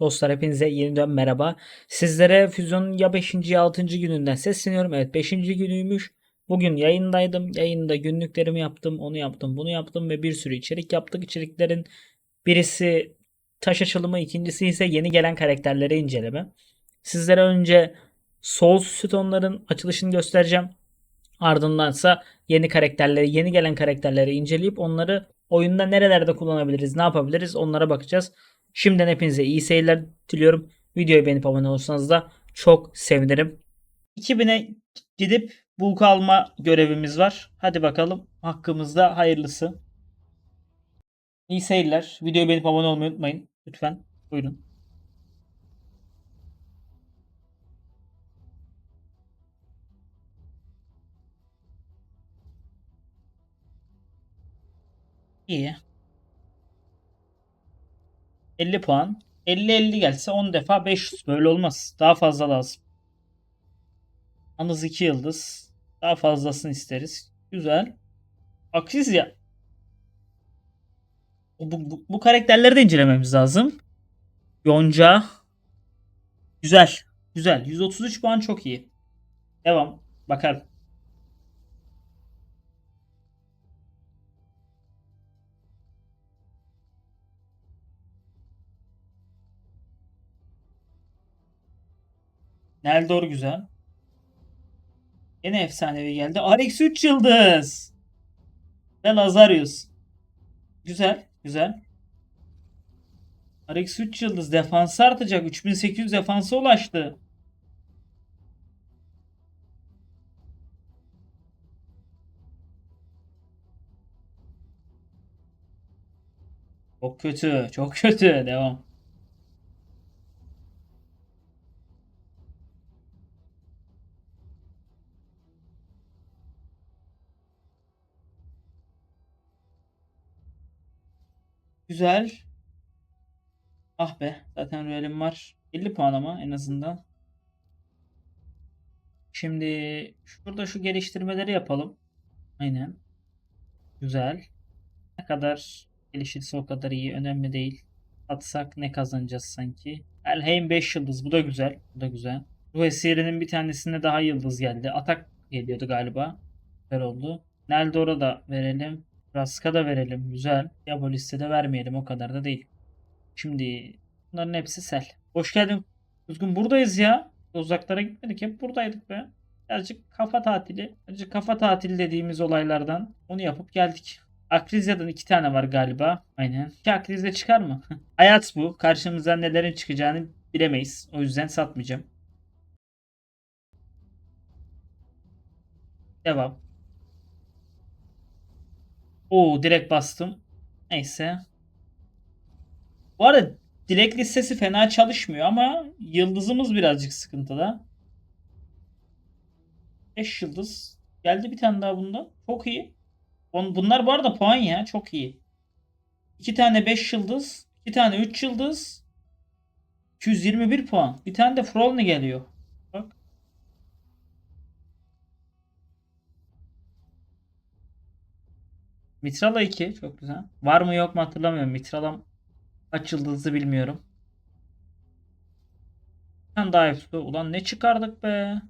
Dostlar hepinize yeniden merhaba. Sizlere Füzyon'un ya 5. ya 6. gününden sesleniyorum. Evet 5. günüymüş. Bugün yayındaydım. Yayında günlüklerimi yaptım. Onu yaptım. Bunu yaptım ve bir sürü içerik yaptık. İçeriklerin birisi taş açılımı. ikincisi ise yeni gelen karakterleri inceleme. Sizlere önce Souls sütonların açılışını göstereceğim. Ardındansa yeni karakterleri, yeni gelen karakterleri inceleyip onları oyunda nerelerde kullanabiliriz, ne yapabiliriz onlara bakacağız. Şimdiden hepinize iyi seyirler diliyorum. Videoyu beğenip abone olursanız da çok sevinirim. 2000'e gidip bulk alma görevimiz var. Hadi bakalım hakkımızda hayırlısı. İyi seyirler. Videoyu beğenip abone olmayı unutmayın. Lütfen. Buyurun. İyi. 50 puan. 50-50 gelse 10 defa 500. Böyle olmaz. Daha fazla lazım. Anız 2 yıldız. Daha fazlasını isteriz. Güzel. Aksiz ya. Bu, bu, bu karakterleri de incelememiz lazım. Yonca. Güzel. Güzel. 133 puan çok iyi. Devam. Bakalım. Neldor güzel. Yine efsanevi geldi. Alex 3 yıldız. Ve Lazarius. Güzel. Güzel. Alex 3 yıldız. Defansı artacak. 3800 defansa ulaştı. Çok kötü. Çok kötü. Devam. Güzel. Ah be. Zaten Real'im var. 50 puan ama en azından. Şimdi şurada şu geliştirmeleri yapalım. Aynen. Güzel. Ne kadar gelişirse o kadar iyi. Önemli değil. Atsak ne kazanacağız sanki. Elheim 5 yıldız. Bu da güzel. Bu da güzel. Ruh esirinin bir tanesinde daha yıldız geldi. Atak geliyordu galiba. Güzel oldu. Neldor'a da verelim. Raska da verelim. Güzel. Ya bu listede vermeyelim. O kadar da değil. Şimdi bunların hepsi sel. Hoş geldin. Kuzgun buradayız ya. Uzaklara gitmedik. Hep buradaydık be. Birazcık kafa tatili. Birazcık kafa tatili dediğimiz olaylardan onu yapıp geldik. Akrizya'dan iki tane var galiba. Aynen. İki Akrizya çıkar mı? Hayat bu. Karşımıza nelerin çıkacağını bilemeyiz. O yüzden satmayacağım. Devam. Oo direkt bastım. Neyse. Bu arada dilek listesi fena çalışmıyor ama yıldızımız birazcık sıkıntıda. 5 yıldız. Geldi bir tane daha bunda. Çok iyi. Bunlar bu arada puan ya. Çok iyi. 2 tane 5 yıldız. 2 tane 3 yıldız. 221 puan. Bir tane de Frolny geliyor. Mitrala 2. Çok güzel. Var mı yok mu hatırlamıyorum. Mitralam yıldızlı bilmiyorum. Tane daha hepsi. Ulan ne çıkardık be.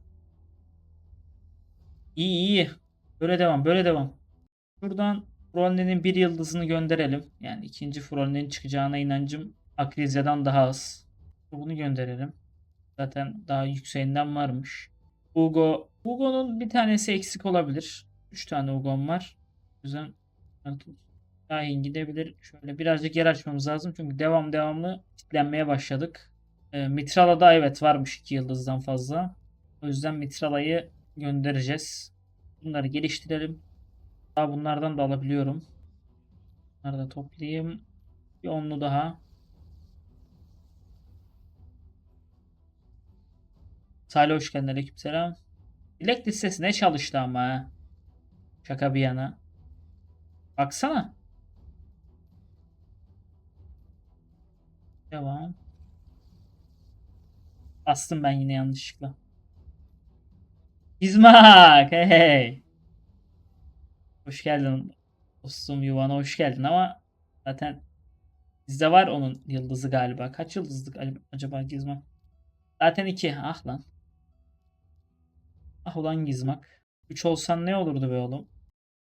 İyi iyi. Böyle devam. Böyle devam. Şuradan Frolne'nin bir yıldızını gönderelim. Yani ikinci Frolne'nin çıkacağına inancım Akrizya'dan daha az. Bunu gönderelim. Zaten daha yükseğinden varmış. Hugo. Hugo'nun bir tanesi eksik olabilir. 3 tane Hugo'm var. O yüzden Şahin gidebilir. Şöyle birazcık yer açmamız lazım. Çünkü devam devamlı kitlenmeye başladık. E, Mitrala'da evet varmış 2 yıldızdan fazla. O yüzden Mitrala'yı göndereceğiz. Bunları geliştirelim. Daha bunlardan da alabiliyorum. Bunları da toplayayım. Bir onlu daha. Salih hoş geldin. Aleykümselam. Dilek listesi ne çalıştı ama. Şaka bir yana. Baksana. Devam. Bastım ben yine yanlışlıkla. İzmak. Hey hey. Hoş geldin dostum yuvana hoş geldin ama zaten Bizde var onun yıldızı galiba. Kaç yıldızlık ac- acaba Gizmak? Zaten 2. Ah lan. Ah ulan Gizmak. 3 olsan ne olurdu be oğlum?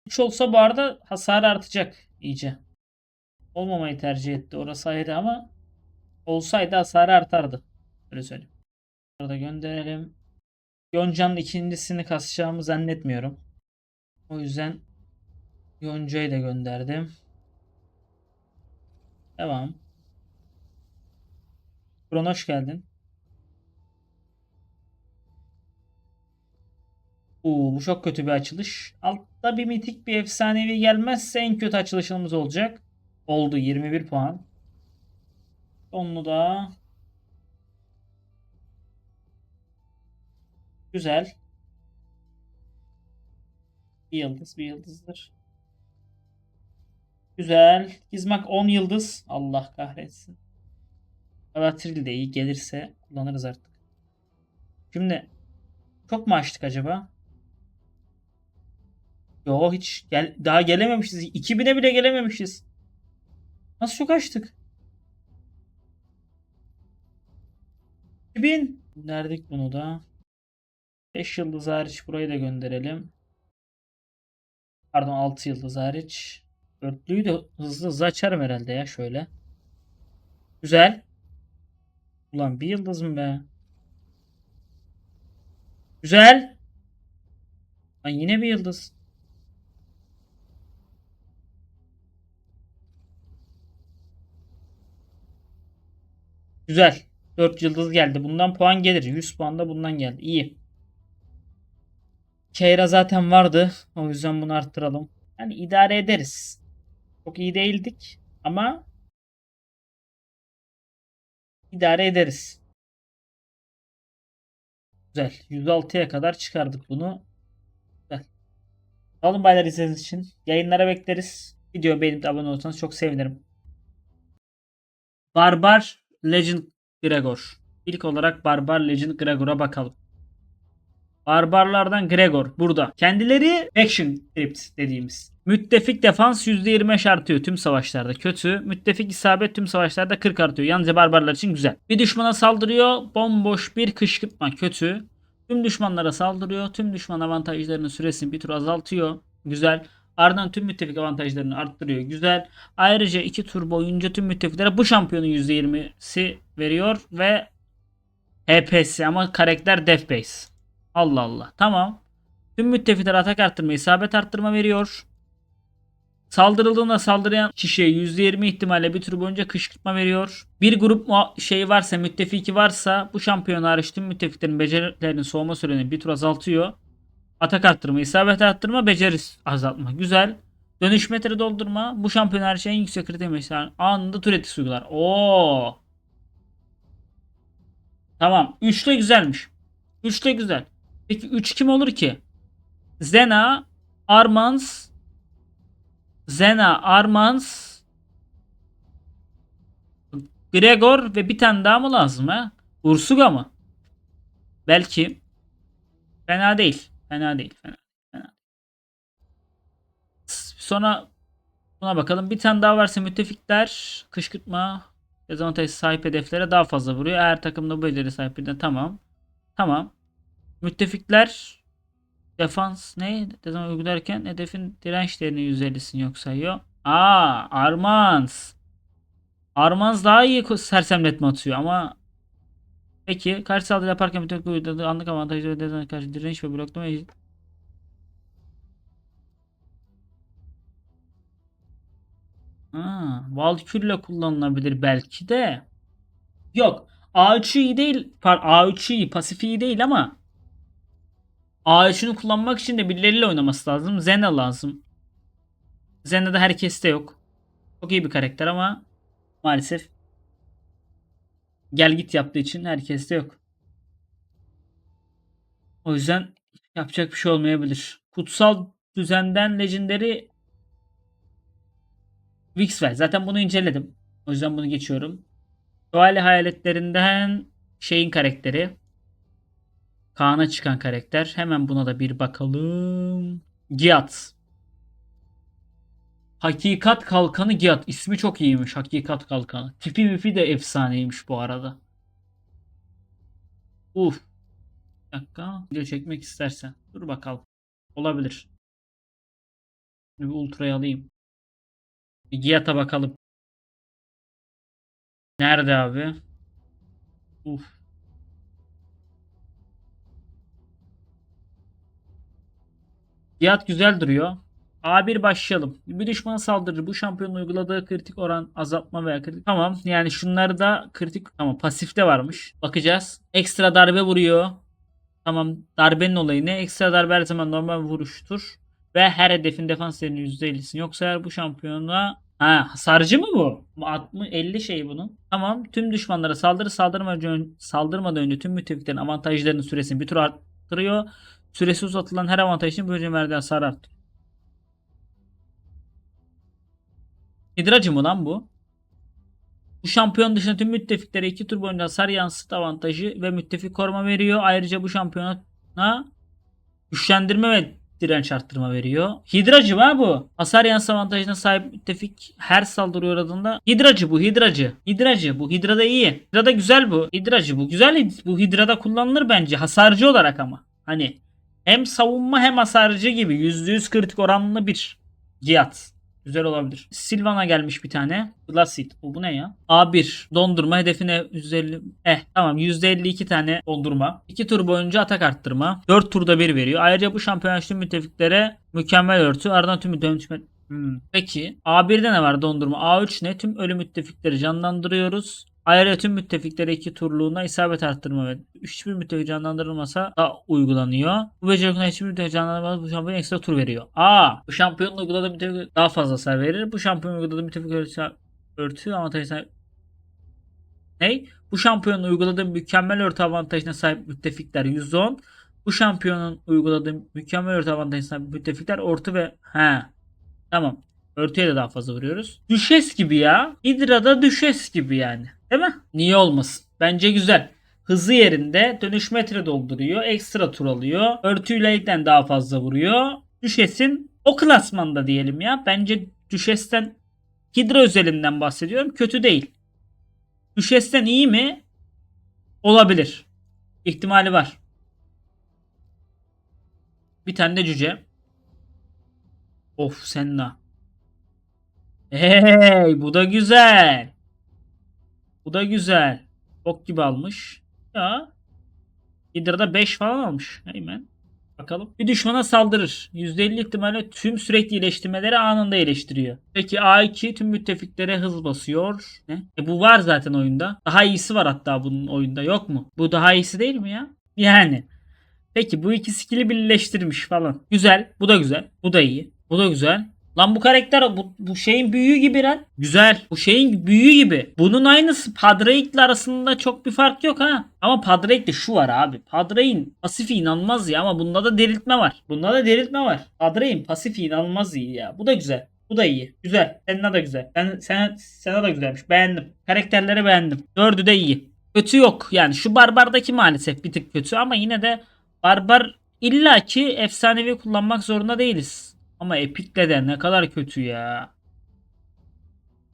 3 olsa bu arada hasar artacak iyice. Olmamayı tercih etti. Orası ayrı ama olsaydı hasarı artardı. Öyle söyleyeyim. Burada gönderelim. Yonca'nın ikincisini kasacağımı zannetmiyorum. O yüzden Yonca'yı da gönderdim. Devam. Kron hoş geldin. Oo, bu çok kötü bir açılış. Altta bir mitik bir efsanevi gelmezse en kötü açılışımız olacak. Oldu 21 puan. Sonunu da güzel. Bir yıldız, bir yıldızdır. Güzel. Gizmak 10 yıldız. Allah kahretsin. Galatril de iyi gelirse kullanırız artık. Şimdi çok mu açtık acaba? Yo hiç gel daha gelememişiz. 2000'e bile gelememişiz. Nasıl çok açtık? 2000. Gönderdik bunu da. 5 yıldız hariç burayı da gönderelim. Pardon 6 yıldız hariç. Dörtlüyü de hızlı hızlı açarım herhalde ya şöyle. Güzel. Ulan bir yıldız mı be? Güzel. Lan yine bir yıldız. Güzel. 4 yıldız geldi. Bundan puan gelir. 100 puan da bundan geldi. İyi. Keyra zaten vardı. O yüzden bunu arttıralım. Yani idare ederiz. Çok iyi değildik ama idare ederiz. Güzel. 106'ya kadar çıkardık bunu. Güzel. Olun baylar izlediğiniz için. Yayınlara bekleriz. Video beğenip abone olursanız çok sevinirim. Barbar Legend Gregor. İlk olarak Barbar Legend Gregor'a bakalım. Barbarlardan Gregor burada. Kendileri Action Crypt dediğimiz. Müttefik defans %25 artıyor tüm savaşlarda. Kötü. Müttefik isabet tüm savaşlarda 40 artıyor. Yalnızca barbarlar için güzel. Bir düşmana saldırıyor. Bomboş bir kışkırtma. Kötü. Tüm düşmanlara saldırıyor. Tüm düşman avantajlarının süresini bir tur azaltıyor. Güzel. Ardından tüm müttefik avantajlarını arttırıyor. Güzel. Ayrıca 2 tur boyunca tüm müttefiklere bu şampiyonun %20'si veriyor ve HP'si ama karakter def base. Allah Allah. Tamam. Tüm müttefiklere atak arttırma, isabet arttırma veriyor. Saldırıldığında saldıran kişiye %20 ihtimalle bir tur boyunca kışkırtma veriyor. Bir grup şey varsa, müttefiki varsa bu şampiyon hariç tüm müttefiklerin becerilerinin soğuma süreni bir tur azaltıyor. Atak arttırma, isabet arttırma, beceri azaltma. Güzel. Dönüş metre doldurma. Bu şampiyon hariç en yüksek kriter mesela anında tur etkisi uygular. Oo. Tamam. Üçlü güzelmiş. Üçlü güzel. Peki 3 kim olur ki? Zena, Armans, Zena, Armans, Gregor ve bir tane daha mı lazım ha? Ursuga mı? Belki. Fena değil. Fena değil. Fena. fena. Sonra buna bakalım. Bir tane daha varsa müttefikler kışkırtma dezavantajı sahip hedeflere daha fazla vuruyor. Eğer takımda bu beceri sahip birden tamam. Tamam. Müttefikler defans ne? Dezavantaj uygularken hedefin direnç değerinin %50'sini yok sayıyor. Aa, Armans. Armans daha iyi sersemletme atıyor ama Peki karşı saldırı yaparken müttefik uyguladığı anlık avantajı ve dezavantaja karşı direnç ve bloklama Ha, Valkür'le kullanılabilir belki de. Yok. A3 iyi değil. Pardon, A3 iyi. Pasif iyi değil ama A3'ünü kullanmak için de birileriyle oynaması lazım. Zena lazım. Zena da herkeste yok. Çok iyi bir karakter ama maalesef gel git yaptığı için herkeste yok. O yüzden yapacak bir şey olmayabilir. Kutsal düzenden Legendary Vixwell. Zaten bunu inceledim. O yüzden bunu geçiyorum. Doğal hayaletlerinden şeyin karakteri. Kaan'a çıkan karakter. Hemen buna da bir bakalım. Giat. Hakikat Kalkanı Giat. İsmi çok iyiymiş Hakikat Kalkanı. Tipi mipi de efsaneymiş bu arada. Uf. Bir dakika. Video çekmek istersen. Dur bakalım. Olabilir. Şimdi bir ultra'yı alayım. Bir Giat'a bakalım. Nerede abi? Uf. Fiyat güzel duruyor. A1 başlayalım. Bir düşman saldırır. Bu şampiyonun uyguladığı kritik oran azaltma veya kritik. Tamam yani şunları da kritik ama pasifte varmış. Bakacağız. Ekstra darbe vuruyor. Tamam darbenin olayı ne? Ekstra darbe her zaman normal vuruştur. Ve her hedefin defans değerinin %50'sini yoksa eğer bu şampiyona Ha hasarcı mı? Bu 60 50 şey bunun. Tamam. Tüm düşmanlara saldırı saldırmadan önce, saldırmadan önce tüm müttefiklerin avantajlarının süresini bir tur arttırıyor. Süresi uzatılan her avantaj için böylece verdiği hasar arttırıyor. Hidracı mı lan bu? Bu şampiyon dışında tüm müttefiklere 2 tur boyunca hasar yansıt avantajı ve müttefik koruma veriyor. Ayrıca bu şampiyona güçlendirme ve direnç arttırma veriyor. Hidracı ha bu? Hasar yansıt avantajına sahip müttefik her saldırı uğradığında Hidracı bu hidracı. Hidracı bu hidrada iyi. Hidrada güzel bu. Hidracı bu güzel. Bu hidrada kullanılır bence hasarcı olarak ama. Hani hem savunma hem hasarcı gibi %100 kritik oranlı bir cihat. Güzel olabilir. Silvana gelmiş bir tane. Glasit. Bu, bu ne ya? A1. Dondurma hedefine 150. Eh tamam %52 tane dondurma. 2 tur boyunca atak arttırma. 4 turda bir veriyor. Ayrıca bu şampiyon tüm müttefiklere mükemmel örtü. Ardından tüm müttefik Hmm. Peki A1'de ne var dondurma? A3 ne? Tüm ölü müttefikleri canlandırıyoruz. Ayrıca tüm müttefiklere iki turluğuna isabet arttırma ve hiçbir müttefik canlandırılmasa da uygulanıyor. Bu becerilikle hiçbir müttefik canlandırılmaz bu şampiyon ekstra tur veriyor. Aa, bu şampiyonun uyguladığı müttefik daha fazla hasar verir. Bu şampiyon uyguladığı müttefik örtü, örtü avantajı sahip Ney? Bu şampiyonun uyguladığı mükemmel örtü avantajına sahip müttefikler %10. Bu şampiyonun uyguladığı mükemmel örtü avantajına sahip müttefikler orta ve he. Tamam. Örtüye de daha fazla vuruyoruz. Düşes gibi ya. Hydra'da düşes gibi yani. Değil mi? Niye olmasın? Bence güzel. Hızı yerinde dönüş metre dolduruyor. Ekstra tur alıyor. Örtüyle daha fazla vuruyor. Düşes'in o klasmanda diyelim ya. Bence Düşes'ten Hidra özelinden bahsediyorum. Kötü değil. Düşes'ten iyi mi? Olabilir. İhtimali var. Bir tane de cüce. Of Senna. Hey bu da güzel. Bu da güzel. Ok gibi almış. Ya. Hydra'da 5 falan almış. Hemen. Bakalım. Bir düşmana saldırır. %50 ihtimalle tüm sürekli iyileştirmeleri anında iyileştiriyor. Peki A2 tüm müttefiklere hız basıyor. Ne? E bu var zaten oyunda. Daha iyisi var hatta bunun oyunda yok mu? Bu daha iyisi değil mi ya? Yani. Peki bu iki skill'i birleştirmiş falan. Güzel. Bu da güzel. Bu da iyi. Bu da güzel. Lan bu karakter bu, bu şeyin büyüğü gibi lan. Güzel. Bu şeyin büyüğü gibi. Bunun aynısı Padrake'le arasında çok bir fark yok ha. Ama Padrake'de şu var abi. Padrake'in pasifi inanılmaz ya ama bunda da diriltme var. Bunda da diriltme var. Padrake'in pasifi inanılmaz iyi ya. Bu da güzel. Bu da iyi. Güzel. Senna da güzel. Sen, sen, Senna da güzelmiş. Beğendim. Karakterleri beğendim. Dördü de iyi. Kötü yok. Yani şu Barbar'daki maalesef bir tık kötü ama yine de Barbar illaki efsanevi kullanmak zorunda değiliz. Ama Epic'le de ne kadar kötü ya.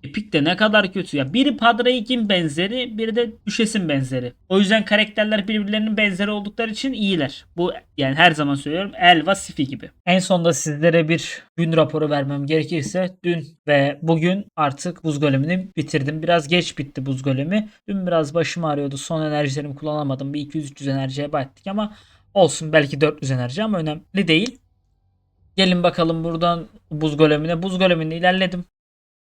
Epic de ne kadar kötü ya. Biri Padrake'in benzeri, biri de Düşes'in benzeri. O yüzden karakterler birbirlerinin benzeri oldukları için iyiler. Bu yani her zaman söylüyorum Elva Sifi gibi. En sonunda sizlere bir gün raporu vermem gerekirse dün ve bugün artık buz golemini bitirdim. Biraz geç bitti buz golemi. Dün biraz başım ağrıyordu. Son enerjilerimi kullanamadım. Bir 200-300 enerjiye battık ama olsun belki 400 enerji ama önemli değil. Gelin bakalım buradan buz golemine. Buz goleminde ilerledim.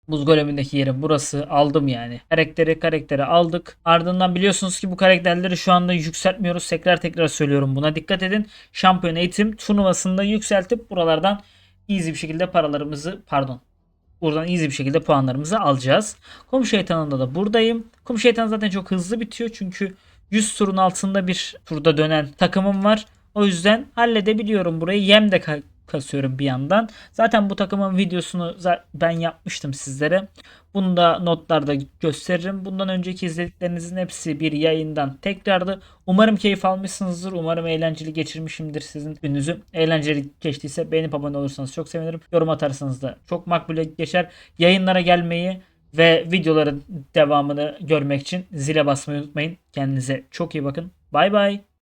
Buz golemindeki yerim burası. Aldım yani. Karakteri karakteri aldık. Ardından biliyorsunuz ki bu karakterleri şu anda yükseltmiyoruz. Tekrar tekrar söylüyorum buna. Dikkat edin. Şampiyon eğitim turnuvasında yükseltip buralardan easy bir şekilde paralarımızı pardon Buradan easy bir şekilde puanlarımızı alacağız. Kum şeytanında da buradayım. Kum şeytan zaten çok hızlı bitiyor. Çünkü 100 turun altında bir turda dönen takımım var. O yüzden halledebiliyorum burayı. Yem de kasıyorum bir yandan. Zaten bu takımın videosunu ben yapmıştım sizlere. Bunu da notlarda gösteririm. Bundan önceki izlediklerinizin hepsi bir yayından tekrardı. Umarım keyif almışsınızdır. Umarım eğlenceli geçirmişimdir sizin gününüzü. Eğlenceli geçtiyse beğenip abone olursanız çok sevinirim. Yorum atarsanız da çok makbule geçer. Yayınlara gelmeyi ve videoların devamını görmek için zile basmayı unutmayın. Kendinize çok iyi bakın. Bay bay.